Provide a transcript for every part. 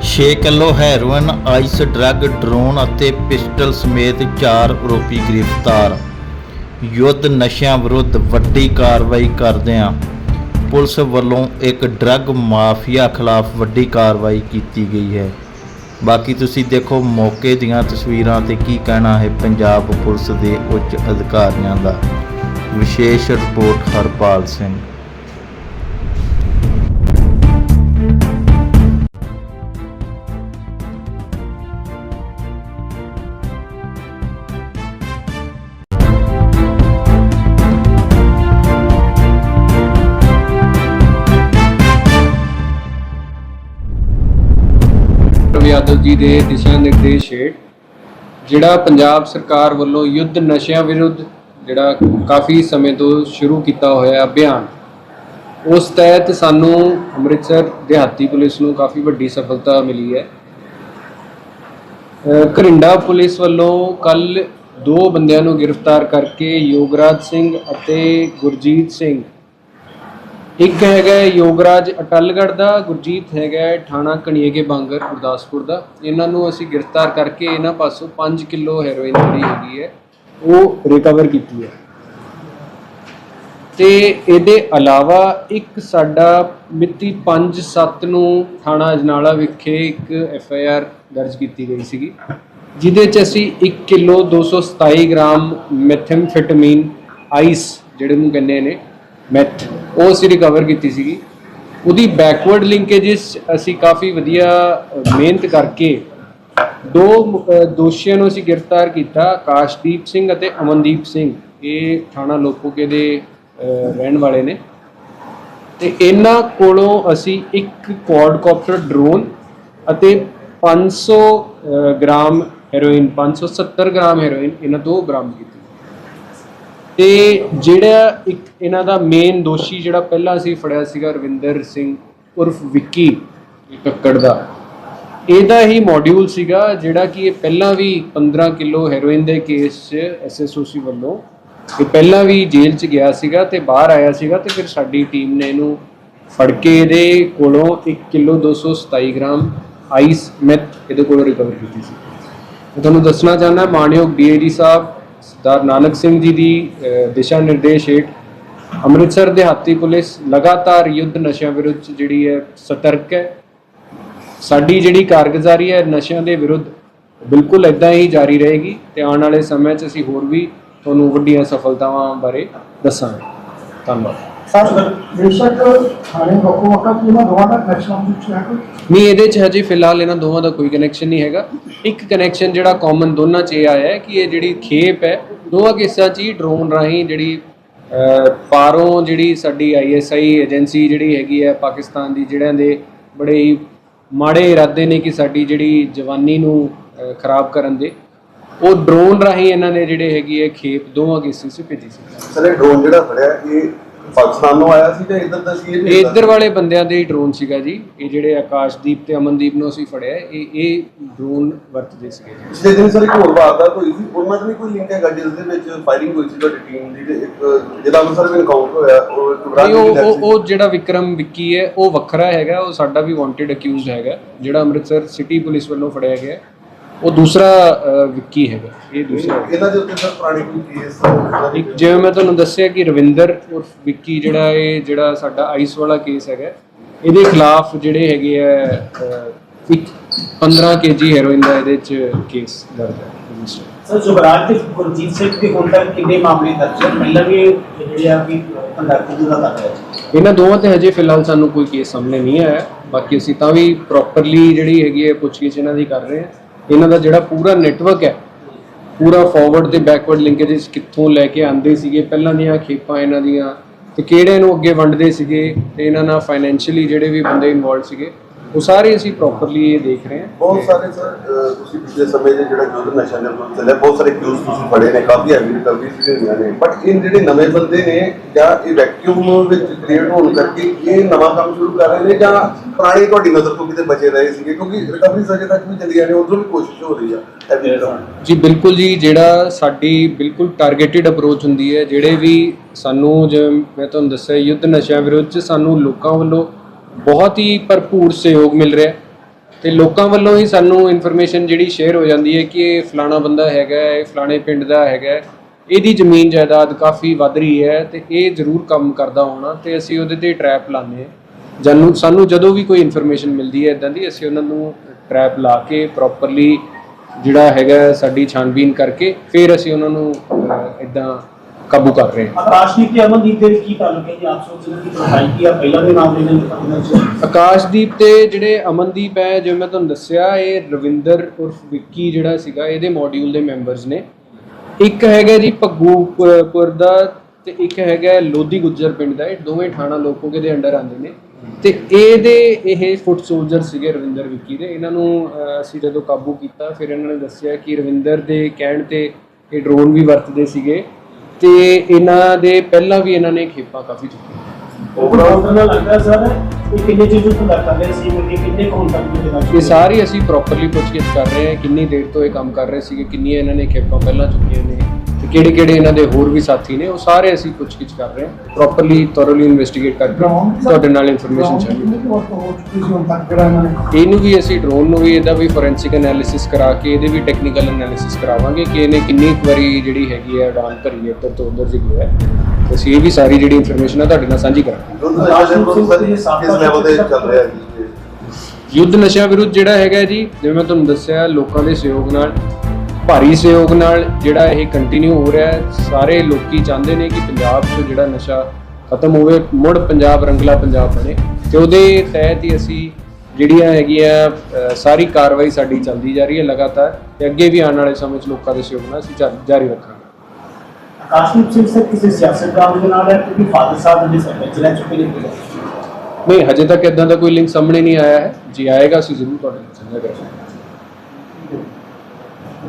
6 kilo heroin, ice drug, drone ਅਤੇ pistol ਸਮੇਤ 4 ਆਰੋਪੀ ਗ੍ਰਿਫਤਾਰ। ਯੁੱਧ ਨਸ਼ਿਆਂ ਵਿਰੁੱਧ ਵੱਡੀ ਕਾਰਵਾਈ ਕਰਦਿਆਂ ਪੁਲਿਸ ਵੱਲੋਂ ਇੱਕ ਡਰੱਗ ਮਾਫੀਆ ਖਿਲਾਫ ਵੱਡੀ ਕਾਰਵਾਈ ਕੀਤੀ ਗਈ ਹੈ। ਬਾਕੀ ਤੁਸੀਂ ਦੇਖੋ ਮੌਕੇ ਦੀਆਂ ਤਸਵੀਰਾਂ ਤੇ ਕੀ ਕਹਿਣਾ ਹੈ ਪੰਜਾਬ ਪੁਲਿਸ ਦੇ ਉੱਚ ਅਧਿਕਾਰੀਆਂ ਦਾ। ਵਿਸ਼ੇਸ਼ ਰਿਪੋਰਟ ਹਰਪਾਲ ਸਿੰਘ। ਯਾਦਵ ਜੀ ਦੇ ਦਿਸ਼ਾ ਨਿਰਦੇਸ਼ ਹੇਠ, ਜਿਹੜਾ ਪੰਜਾਬ ਸਰਕਾਰ ਵੱਲੋਂ ਯੁੱਧ ਨਸ਼ਿਆਂ ਵਿਰੁੱਧ ਜਿਹੜਾ ਕਾਫੀ ਸਮੇਂ ਤੋਂ ਸ਼ੁਰੂ ਕੀਤਾ ਹੋਇਆ ਅਭਿਆਨ, ਉਸ ਤਹਿਤ ਸਾਨੂੰ ਅੰਮ੍ਰਿਤਸਰ ਦਿਹਾਤੀ ਪੁਲਿਸ ਨੂੰ ਕਾਫੀ ਵੱਡੀ ਸਫਲਤਾ ਮਿਲੀ ਹੈ। ਅਹ ਘਰਿੰਡਾ ਪੁਲਿਸ ਵੱਲੋਂ ਕੱਲ ਦੋ ਬੰਦਿਆਂ ਨੂੰ ਗ੍ਰਿਫਤਾਰ ਕਰਕੇ ਯੋਗਰਾਜ ਸਿੰਘ ਅਤੇ ਗੁਰਜੀਤ ਸਿੰਘ ਇੱਕ ਹੈਗਾ ਯੋਗਰਾਜ ਅਟਲਗੜ੍ਹ ਦਾ, ਗੁਰਜੀਤ ਹੈਗਾ ਥਾਣਾ ਕਣੀਏਕੇ ਬਾਂਗਰ, ਗੁਰਦਾਸਪੁਰ ਦਾ। ਇਹਨਾਂ ਨੂੰ ਅਸੀਂ ਗ੍ਰਿਫਤਾਰ ਕਰਕੇ ਇਹਨਾਂ ਪਾਸੋਂ 5 ਕਿਲੋ ਹੈਰੋਇਨ ਜਿਹੜੀ ਹੈਗੀ ਹੈ, ਉਹ ਰਿਕਵਰ ਕੀਤੀ ਹੈ। ਤੇ ਇਹਦੇ ਇਲਾਵਾ ਇੱਕ ਸਾਡਾ ਮਿਤੀ 5/7 ਨੂੰ ਥਾਣਾ ਅਜਨਾਲਾ ਵਿਖੇ ਇੱਕ ਐਫ ਆਈ ਆਰ ਦਰਜ ਕੀਤੀ ਗਈ ਸੀਗੀ, ਜਿਹਦੇ ਚ ਅਸੀਂ 1 ਕਿਲੋ 227 ਗ੍ਰਾਮ ਮੈਥੈਮਫੈਟਾਮੀਨ ਆਈਸ, ਜਿਹੜੇ ਨੂੰ ਕਹਿੰਦੇ ਨੇ ਮੈਥ ਉਹ ਅਸੀਂ ਰਿਕਵਰ ਕੀਤੀ ਸੀਗੀ। ਉਹਦੀ ਬੈਕਵਰਡ ਲਿੰਕੇजेस ਅਸੀਂ ਕਾਫੀ ਵਧੀਆ ਮਿਹਨਤ ਕਰਕੇ ਦੋ ਦੋਸ਼ੀਆਂ ਨੂੰ ਅਸੀਂ ਗ੍ਰਿਫਤਾਰ ਕੀਤਾ ਆਕਾਸ਼ਦੀਪ ਸਿੰਘ ਅਤੇ ਅਮਨਦੀਪ ਸਿੰਘ। ਇਹ ਥਾਣਾ ਲੋਪੋਕੇ ਦੇ ਰਹਿਣ ਵਾਲੇ ਨੇ। ਤੇ ਇਹਨਾਂ ਕੋਲੋਂ ਅਸੀਂ ਇੱਕ ਕੁਆਡਕਾਪਟਰ ਡਰੋਨ ਅਤੇ 500 ਅ, ਗ੍ਰਾਮ ਹੈਰੋਇਨ 570 ਗ੍ਰਾਮ ਹੈਰੋਇਨ ਇਹਨਾਂ ਤੋਂ ਬਰਾਮਦ ਕੀਤੀ। ਤੇ ਜਿਹੜਾ ਇੱਕ ਇਹਨਾਂ ਦਾ ਮੇਨ ਦੋਸ਼ੀ ਜਿਹੜਾ ਪਹਿਲਾਂ ਅਸੀਂ ਫੜਿਆ ਸੀਗਾ ਰਵਿੰਦਰ ਸਿੰਘ ਉਰਫ ਵਿੱਕੀ ਕੱਕੜ ਦਾ, ਇਹਦਾ ਹੀ ਮੋਡਿਊਲ ਸੀਗਾ ਜਿਹੜਾ ਕਿ ਇਹ ਪਹਿਲਾਂ ਵੀ 15 ਕਿਲੋ ਹੈਰੋਇਨ ਦੇ ਕੇਸ 'ਚ ਐਸਐਸਓਸੀ ਵੱਲੋਂ ਇਹ ਪਹਿਲਾਂ ਵੀ ਜੇਲ੍ਹ 'ਚ ਗਿਆ ਸੀਗਾ ਤੇ ਬਾਹਰ ਆਇਆ ਸੀਗਾ ਤੇ ਫਿਰ ਸਾਡੀ ਟੀਮ ਨੇ ਇਹਨੂੰ ਫੜ ਕੇ ਇਹਦੇ ਕੋਲੋਂ 1 ਕਿਲੋ 227 ਗ੍ਰਾਮ ਆਈਸ ਮੈਥ ਇਹਦੇ ਕੋਲੋਂ ਰਿਕਵਰ ਕੀਤੀ ਸੀ। ਮੈਂ ਤੁਹਾਨੂੰ ਦੱਸਣਾ ਚਾਹੁੰਦਾ ਮਾਨਯੋਗ ਡੀਏਜੀ ਸਾਹਿਬ ਸਰਦਾਰ ਨਾਨਕ ਸਿੰਘ ਜੀ ਦੀ ਦਿਸ਼ਾ ਨਿਰਦੇਸ਼ ਹੇਠ ਅੰਮ੍ਰਿਤਸਰ ਦਿਹਾਤੀ ਪੁਲਿਸ ਲਗਾਤਾਰ ਯੁੱਧ ਨਸ਼ਿਆਂ ਵਿਰੁੱਧ ਜਿਹੜੀ ਹੈ ਸਤਰਕ ਹੈ। ਸਾਡੀ ਜਿਹੜੀ ਕਾਰਗੁਜ਼ਾਰੀ ਹੈ, ਨਸ਼ਿਆਂ ਦੇ ਵਿਰੁੱਧ ਬਿਲਕੁਲ ਇਦਾਂ ਹੀ ਜਾਰੀ ਰਹੇਗੀ ਤੇ ਆਉਣ ਵਾਲੇ ਸਮੇਂ 'ਚ ਅਸੀਂ ਹੋਰ ਵੀ ਤੁਹਾਨੂੰ ਵੱਡੀਆਂ ਸਫਲਤਾਵਾਂ ਬਾਰੇ ਦੱਸਾਂਗੇ। ਧੰਨਵਾਦ। ਬੇਸ਼ੱਕ ਥਾਣੇ ਵੱਖੋ ਵੱਖਰਾ ਕਿ ਉਹਨਾਂ ਦੋਵਾਂ ਦਾ ਕਨੈਕਸ਼ਨ ਵਿੱਚ ਹੈ ਕੋਈ ਨਹੀਂ ਇਹਦੇ 'ਚ ਹਜੇ ਫਿਲਹਾਲ ਇਹਨਾਂ ਦੋਵਾਂ ਦਾ ਕੋਈ ਕਨੈਕਸ਼ਨ ਨਹੀਂ ਹੈਗਾ। ਇੱਕ ਕਨੈਕਸ਼ਨ ਜਿਹੜਾ ਕਾਮਨ ਦੋਨਾਂ 'ਚ ਇਹ ਆਇਆ ਹੈ ਕਿ ਇਹ ਜਿਹੜੀ ਖੇਪ ਹੈ ਦੋਵਾਂ ਕੇਸਾਂ 'ਚ ਹੀ ਡਰੋਨ ਰਾਹੀਂ ਜਿਹੜੀ ਅਹ, ਪਾਰੋਂ ਜਿਹੜੀ ਸਾਡੀ ਆਈਐਸਆਈ ਏਜੰਸੀ ਜਿਹੜੀ ਹੈਗੀ ਹੈ ਪਾਕਿਸਤਾਨ ਦੀ ਜਿਹੜਿਆਂ ਦੇ ਬੜੇ ਹੀ ਮਾੜੇ ਇਰਾਦੇ ਨੇ ਕਿ ਸਾਡੀ ਜਿਹੜੀ ਜਵਾਨੀ ਨੂੰ ਅਹ, ਖਰਾਬ ਕਰਨ ਦੇ ਉਹ ਡਰੋਨ ਰਾਹੀਂ ਇਹਨਾਂ ਨੇ ਜਿਹੜੇ ਹੈਗੀ ਹੈ ਖੇਪ ਦੋਵਾਂ ਕੇਸਾਂ 'ਚ ਭੇਜੀ ਸੀ। ਸਰ ਇਹ ਡਰੋਨ ਜਿਹੜਾ ਫੜਿਆ ਇਹ ਪਾਕਿਸਤਾਨੋਂ ਆਇਆ ਸੀ ਜਾਂ ਇੱਧਰ ਦਾ ਸੀ ਇਹ ਇਹ ਇੱਧਰ ਵਾਲੇ ਬੰਦਿਆਂ ਦੇ ਹੀ ਡਰੋਨ ਸੀਗਾ ਜੀ। ਇਹ ਜਿਹੜੇ ਆਕਾਸ਼ਦੀਪ ਤੇ ਅਮਨਦੀਪ ਨੂੰ ਅਸੀਂ ਫੜਿਆ ਇਹ ਇਹ ਡਰੋਨ ਵਰਤਦੇ ਸੀਗੇ ਜੀ। ਪਿਛਲੇ ਦਿਨ ਸਰ ਇੱਕ ਹੋਰ ਵਾਰਦਾਤ ਹੋਈ ਸੀ। ਉਹਨਾਂ ਦਾ ਵੀ ਕੋਈ ਲਿੰਕ ਹੈਗਾ ਜਿਸ ਦੇ ਵਿੱਚ ਫਾਇਰਿੰਗ ਹੋਈ ਸੀ ਤੁਹਾਡੀ ਟੀਮ ਦੀ ਤੇ ਇੱਕ ਜਿਹੜਾ ਅੰਮ੍ਰਿਤਸਰ ਵਿੱਚ ਇਨਕਾਊਂਟਰ ਹੋਇਆ ਉਹ ਇੱਕ ਨਹੀਂ ਉਹ ਉਹ ਉਹ ਜਿਹੜਾ ਵਿਕਰਮ ਵਿੱਕੀ ਹੈ ਉਹ ਵੱਖਰਾ ਹੈਗਾ ਉਹ ਸਾਡਾ ਵੀ ਵਾਂਟਡ ਅਕਿਊਜ਼ਡ ਹੈਗਾ ਜਿਹੜਾ ਅੰਮ੍ਰਿਤਸਰ ਸਿਟੀ ਪੁਲਿਸ ਵੱਲੋਂ ਫੜਿਆ ਗਿਆ। ਉਹ ਦੂਸਰਾ ਵਿੱਕੀ ਹੈਗਾ। ਇਹ ਦੂਸਰਾ। ਇਹਨਾਂ ਦੇ ਉੱਤੇ ਸਰ ਪੁਰਾਣੀ ਕੋਈ ਕੇਸ ਇੱਕ ਜਿਵੇਂ ਮੈਂ ਤੁਹਾਨੂੰ ਦੱਸਿਆ ਕਿ ਰਵਿੰਦਰ ਉਰਫ ਵਿੱਕੀ ਜਿਹੜਾ ਇਹ ਜਿਹੜਾ ਸਾਡਾ ਆਈਸ ਵਾਲਾ ਕੇਸ ਹੈਗਾ ਇਹਦੇ ਖਿਲਾਫ ਜਿਹੜੇ ਹੈਗੇ ਆ ਇੱਕ 15 ਕੇਜੀ ਹੈਰੋਇਨ ਦਾ ਇਹਦੇ ਚ ਕੇਸ ਦਰਜ ਹੈ। ਰਜਿਸਟਰ ਸਰ ਜੁਬਰਾਜ ਤੇ ਗੁਰਜੀਤ ਸਿੰਘ ਦੇ ਹੁਣ ਤੱਕ ਕਿੰਨੇ ਮਾਮਲੇ ਦਰਜ ਹਨ? ਪਹਿਲਾਂ ਵੀ ਇਹ ਜਿਹੜੇ ਆ ਕਿ ਕੰਡਕਟਰ ਦਾ ਕਰ ਰਿਹਾ ਇਹਨਾਂ ਦੋਵਾਂ ਤੇ ਹਜੇ ਫਿਲਹਾਲ ਸਾਨੂੰ ਕੋਈ ਕੇਸ ਸਾਹਮਣੇ ਨਹੀਂ ਆਇਆ। ਬਾਕੀ ਅਸੀਂ ਤਾਂ ਵੀ ਪ੍ਰੋਪਰਲੀ ਜਿਹੜੀ ਹੈਗੀ ਹੈ ਪੁੱਛਗਿੱਛ ਇਹਨਾਂ ਦੀ ਕਰ ਰਹੇ ਹਾਂ। ਇਹਨਾਂ ਦਾ ਜਿਹੜਾ ਪੂਰਾ ਨੈਟਵਰਕ ਹੈ, ਪੂਰਾ ਫਾਰਵਰਡ ਤੇ ਬੈਕਵਰਡ ਲਿੰਕੇजेस ਕਿੱਥੋਂ ਲੈ ਕੇ ਆਂਦੇ ਸੀਗੇ, ਪਹਿਲਾਂ ਦੀਆਂ ਖੇਪਾਂ ਇਹਨਾਂ ਦੀਆਂ, ਤੇ ਕਿਹੜੇ ਨੂੰ ਅੱਗੇ ਵੰਡਦੇ ਸੀਗੇ, ਤੇ ਇਹਨਾਂ ਨਾਲ ਫਾਈਨੈਂਸ਼ੀਅਲੀ ਜਿਹੜੇ ਵੀ ਬੰਦੇ ਇਨਵੋਲਡ ਸੀਗੇ, ਉਹ ਸਾਰੇ ਅਸੀਂ ਪ੍ਰੋਪਰਲੀ ਇਹ ਦੇਖ ਰਹੇ ਹਾਂ। ਬਹੁਤ ਸਾਰੇ ਸਰ ਤੁਸੀਂ ਪਿਛਲੇ ਸਮੇਂ ਦੇ ਜਿਹੜਾ ਯੁੱਧ ਨਸ਼ਾ ਦੇ ਚੱਲਿਆ, ਬਹੁਤ ਸਾਰੇ ਕਿਊਜ਼ ਤੁਸੀਂ ਫੜੇ ਨੇ, ਕਾਫੀ ਹੈਵੀ ਰਿਕਵਰੀ ਵੀ ਹੋਈਆਂ ਨੇ ਬਟ ਇਹ ਜਿਹੜੇ ਨਵੇਂ ਬੰਦੇ ਨੇ, ਜਾਂ ਇਹ ਵੈਕਿਊਮ ਵਿੱਚ ਕ੍ਰੀਏਟ ਹੋਣ ਕਰਕੇ ਇਹ ਨਵਾਂ ਕੰਮ ਸ਼ੁਰੂ ਕਰ ਰਹੇ ਨੇ, ਜਾਂ ਪੁਰਾਣੇ ਤੁਹਾਡੀ ਨਜ਼ਰ ਤੋਂ ਕਿਤੇ ਬਚੇ ਰਹੇ ਸੀਗੇ, ਕਿਉਂਕਿ ਰਿਕਵਰੀ ਅਜੇ ਤੱਕ ਵੀ ਚੱਲੀਆਂ ਨੇ ਉਧਰੋਂ ਵੀ ਕੋਸ਼ਿਸ਼ ਹੋ ਰਹੀ ਆ ਜੀ, ਬਿਲਕੁਲ ਜੀ, ਜਿਹੜਾ ਸਾਡੀ ਬਿਲਕੁਲ ਟਾਰਗੇਟਿਡ ਅਪਰੋਚ ਹੁੰਦੀ ਹੈ, ਜਿਹੜੇ ਵੀ ਸਾਨੂੰ ਜਿਵੇਂ ਮੈਂ ਤੁਹਾਨੂੰ ਦੱਸਿਆ, ਯੁੱਧ ਨਸ਼ਿਆਂ ਵਿਰੁੱਧ 'ਚ ਸਾਨੂੰ ਲੋਕਾਂ ਵੱਲੋਂ ਬਹੁਤ ਹੀ ਭਰਪੂਰ ਸਹਿਯੋਗ ਮਿਲ ਰਿਹਾ ਹੈ ਤੇ ਲੋਕਾਂ ਵੱਲੋਂ ਹੀ ਸਾਨੂੰ ਇਨਫੋਰਮੇਸ਼ਨ ਜਿਹੜੀ ਸ਼ੇਅਰ ਹੋ ਜਾਂਦੀ ਹੈ ਕਿ ਇਹ ਫਲਾਣਾ ਬੰਦਾ ਹੈਗਾ ਇਹ ਫਲਾਣੇ ਪਿੰਡ ਦਾ ਹੈਗਾ ਇਹਦੀ ਜ਼ਮੀਨ ਜਾਇਦਾਦ ਕਾਫੀ ਵੱਧ ਰਹੀ ਹੈ ਤੇ ਇਹ ਜ਼ਰੂਰ ਕੰਮ ਕਰਦਾ ਹੋਣਾ ਤੇ ਅਸੀਂ ਉਹਦੇ ਤੇ ਟਰੈਪ ਲਾਉਂਦੇ ਹਾਂ। ਜਾਨੂੰ ਸਾਨੂੰ ਜਦੋਂ ਵੀ ਕੋਈ ਇਨਫੋਰਮੇਸ਼ਨ ਮਿਲਦੀ ਹੈ ਇਦਾਂ ਦੀ ਅਸੀਂ ਉਹਨਾਂ ਨੂੰ ਟਰੈਪ ਲਾ ਕੇ ਪ੍ਰੋਪਰਲੀ ਜਿਹੜਾ ਹੈਗਾ ਸਾਡੀ ਛਾਣਬੀਨ ਕਰਕੇ ਫਿਰ ਅਸੀਂ ਉਹਨਾਂ ਨੂੰ ਇਦਾਂ ਕਾਬੂ ਕਰ ਰਹੇ ਹਾਂ। ਆਕਾਸ਼ਦੀਪ ਤੇ ਅਮਨਦੀਪ ਦੇ ਵਿੱਚ ਕੀ ਤਾਲੁਕ ਹੈ? ਜੀ ਆਪ ਸੋਚ ਰਹੇ ਕਿ ਪ੍ਰੋਫਾਈਲ ਕੀ ਆ ਪਹਿਲਾਂ ਦੇ ਨਾਮ ਨੇ ਉਹਨਾਂ ਚ ਆਕਾਸ਼ਦੀਪ ਤੇ ਜਿਹੜੇ ਅਮਨਦੀਪ ਹੈ ਜਿਵੇਂ ਮੈਂ ਤੁਹਾਨੂੰ ਦੱਸਿਆ ਇਹ ਰਵਿੰਦਰ ਉਰਫ ਵਿੱਕੀ ਜਿਹੜਾ ਸੀਗਾ ਇਹਦੇ ਮੋਡਿਊਲ ਦੇ ਮੈਂਬਰਸ ਨੇ। ਇੱਕ ਹੈਗਾ ਜੀ ਭੱਗੂਪੁਰ ਦਾ ਤੇ ਇੱਕ ਹੈਗਾ ਲੋਧੀ ਗੁੱਜਰ ਪਿੰਡ ਦਾ ਇਹ ਦੋਵੇਂ ਥਾਣਾ ਲੋਕੋਗੇ ਦੇ ਅੰਡਰ ਆਉਂਦੇ ਨੇ। ਤੇ ਇਹਦੇ ਇਹ ਫੁੱਟ ਸੋਲਜਰ ਸੀਗੇ ਰਵਿੰਦਰ ਵਿੱਕੀ ਦੇ। ਇਹਨਾਂ ਨੂੰ ਅਹ, ਅਸੀਂ ਜਦੋਂ ਕਾਬੂ ਕੀਤਾ ਫਿਰ ਇਹਨਾਂ ਨੇ ਦੱਸਿਆ ਕਿ ਰਵਿੰਦਰ ਦੇ ਕਹਿਣ ਤੇ ਇਹ ਡਰੋਨ ਵੀ ਵਰਤਦੇ ਸੀਗੇ ਤੇ ਇਹਨਾਂ ਦੇ ਪਹਿਲਾਂ ਵੀ ਇਹਨਾਂ ਨੇ ਖੇਪਾਂ ਕਾਫੀ ਚੁੱਕੀਆਂ। ਓਵਰਆਲ ਨਾਲ ਲੱਗਦਾ ਸਰ ਇਹ ਕਿੰਨੇ ਚੀਜ਼ ਧੰਦਾ ਕਰ ਰਹੇ ਸੀ ਕਿ ਕਿੰਨੇ ਕੁ ਹੁਣ ਤੱਕ ਦੇ ਇਹ ਸਾਰੀ ਅਸੀਂ ਪ੍ਰੋਪਰਲੀ ਪੁੱਛਗਿੱਛ ਕਰ ਰਹੇ ਹਾਂ ਕਿੰਨੀ ਦੇਰ ਤੋਂ ਇਹ ਕੰਮ ਕਰ ਰਹੇ ਸੀਗੇ ਕਿੰਨੀਆਂ ਇਹਨਾਂ ਨੇ ਖੇਪਾਂ ਪਹਿਲਾਂ ਚੁੱਕੀਆਂ ਨੇ ਤੇ ਕਿਹੜੇ ਕਿਹੜੇ ਇਹਨਾਂ ਦੇ ਹੋਰ ਵੀ ਸਾਥੀ ਨੇ ਉਹ ਸਾਰੇ ਅਸੀਂ ਪੁੱਛਗਿੱਛ ਕਰ ਰਹੇ ਹਾਂ। ਪ੍ਰੋਪਰਲੀ ਥੋਰਲੀ ਇਨਵੈਸਟੀਗੇਟ ਕਰਕੇ ਤੁਹਾਡੇ ਨਾਲ ਇਨਫੋਰਮੇਸ਼ਨ ਸ਼ੇਅਰ ਹੋ। ਇਹਨਾਂ ਵੀ ਅਸੀਂ ਡਰੋਨ ਨੂੰ ਵੀ ਇਹਦਾ ਵੀ ਫੋਰੈਂਸਿਕ ਐਨਾਲਿਸਿਸ ਕਰਾ ਕੇ ਇਹਦੇ ਵੀ ਟੈਕਨੀਕਲ ਐਨਾਲਿਸਿਸ ਕਰਾਵਾਂਗੇ ਕਿ ਇਹਨੇ ਕਿੰਨੀ ਕੁ ਵਾਰੀ ਜਿਹੜੀ ਹੈਗੀ ਹੈ ਉਡਾਨ ਭਰੀ ਹੈ ਇੱਧਰ ਤੋਂ ਉੱਧਰ ਜੀ ਗਿਆ ਹੈ। ਅਸੀਂ ਇਹ ਵੀ ਸਾਰੀ ਜਿਹੜੀ ਇਨਫੋਰਮੇਸ਼ਨ ਹੈ ਤੁਹਾਡੇ ਨਾਲ ਸਾਂਝੀ ਕਰਾਂਗੇ। ਯੁੱਧ ਨਸ਼ਾ ਨਿਰਮੂਲਨ ਸਰ ਕਿਸ ਲੈਵਲ ਤੇ ਚੱਲ ਰਿਹਾ ਜੀ ਇਹ? ਯੁੱਧ ਨਸ਼ਾ ਵਿਰੁੱਧ ਜਿਹੜਾ ਹੈਗਾ ਜੀ ਜਿਵੇਂ ਮੈਂ ਤੁਹਾਨੂੰ ਦੱਸਿਆ ਲੋਕਾਂ ਦੇ ਸਹਿਯੋਗ ਨਾਲ ਭਾਰੀ ਸਹਿਯੋਗ ਨਾਲ ਜਿਹੜਾ ਇਹ ਕੰਟੀਨਿਊ ਹੋ ਰਿਹਾ ਹੈ ਸਾਰੇ ਲੋਕੀ ਚਾਹੁੰਦੇ ਨੇ ਕਿ ਪੰਜਾਬ 'ਚ ਜਿਹੜਾ ਨਸ਼ਾ ਖਤਮ ਹੋਵੇ ਮੁੜ ਪੰਜਾਬ ਰੰਗਲਾ ਪੰਜਾਬ ਬਣੇ ਤੇ ਉਹਦੇ ਤਹਿਤ ਹੀ ਅਸੀਂ ਜਿਹੜੀਆਂ ਹੈਗੀਆਂ ਸਾਰੀ ਕਾਰਵਾਈ ਸਾਡੀ ਚੱਲਦੀ ਜਾ ਰਹੀ ਹੈ ਲਗਾਤਾਰ ਤੇ ਅੱਗੇ ਵੀ ਆਉਣ ਵਾਲੇ ਸਮੇਂ 'ਚ ਲੋਕਾਂ ਦੇ ਸਹਿਯੋਗ ਨਾਲ ਅਸੀਂ ਜਾਰੀ ਰੱਖਾਂਗੇ। ਆਕਾਸ਼ਦੀਪ ਸਿੰਘ ਸਰ ਕਿਸੇ ਸਿਆਸਤਦਾਨ ਦੇ ਨਾਲ ਹੈ? ਕਿਉਂਕਿ ਫਾਦਰ ਸਾਹਿਬ ਜਿਹੜੇ ਸਰਪੰਚ ਰਹਿ ਚੁੱਕੇ ਨੇ। ਨਹੀਂ ਹਜੇ ਤੱਕ ਇਦਾਂ ਦਾ ਕੋਈ ਲਿੰਕ ਸਾਹਮਣੇ ਨਹੀਂ ਆਇਆ ਹੈ। ਜੀ ਆਏਗਾ ਅਸੀਂ ਜ਼ਰੂਰ ਤੁਹਾਡੇ ਨਾਲ ਸਾਂਝਾ ਕਰਾਂਗੇ।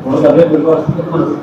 ਬਹੁਤ ਜ਼ਿਆਦਾ ਬਿਲਕੁਲ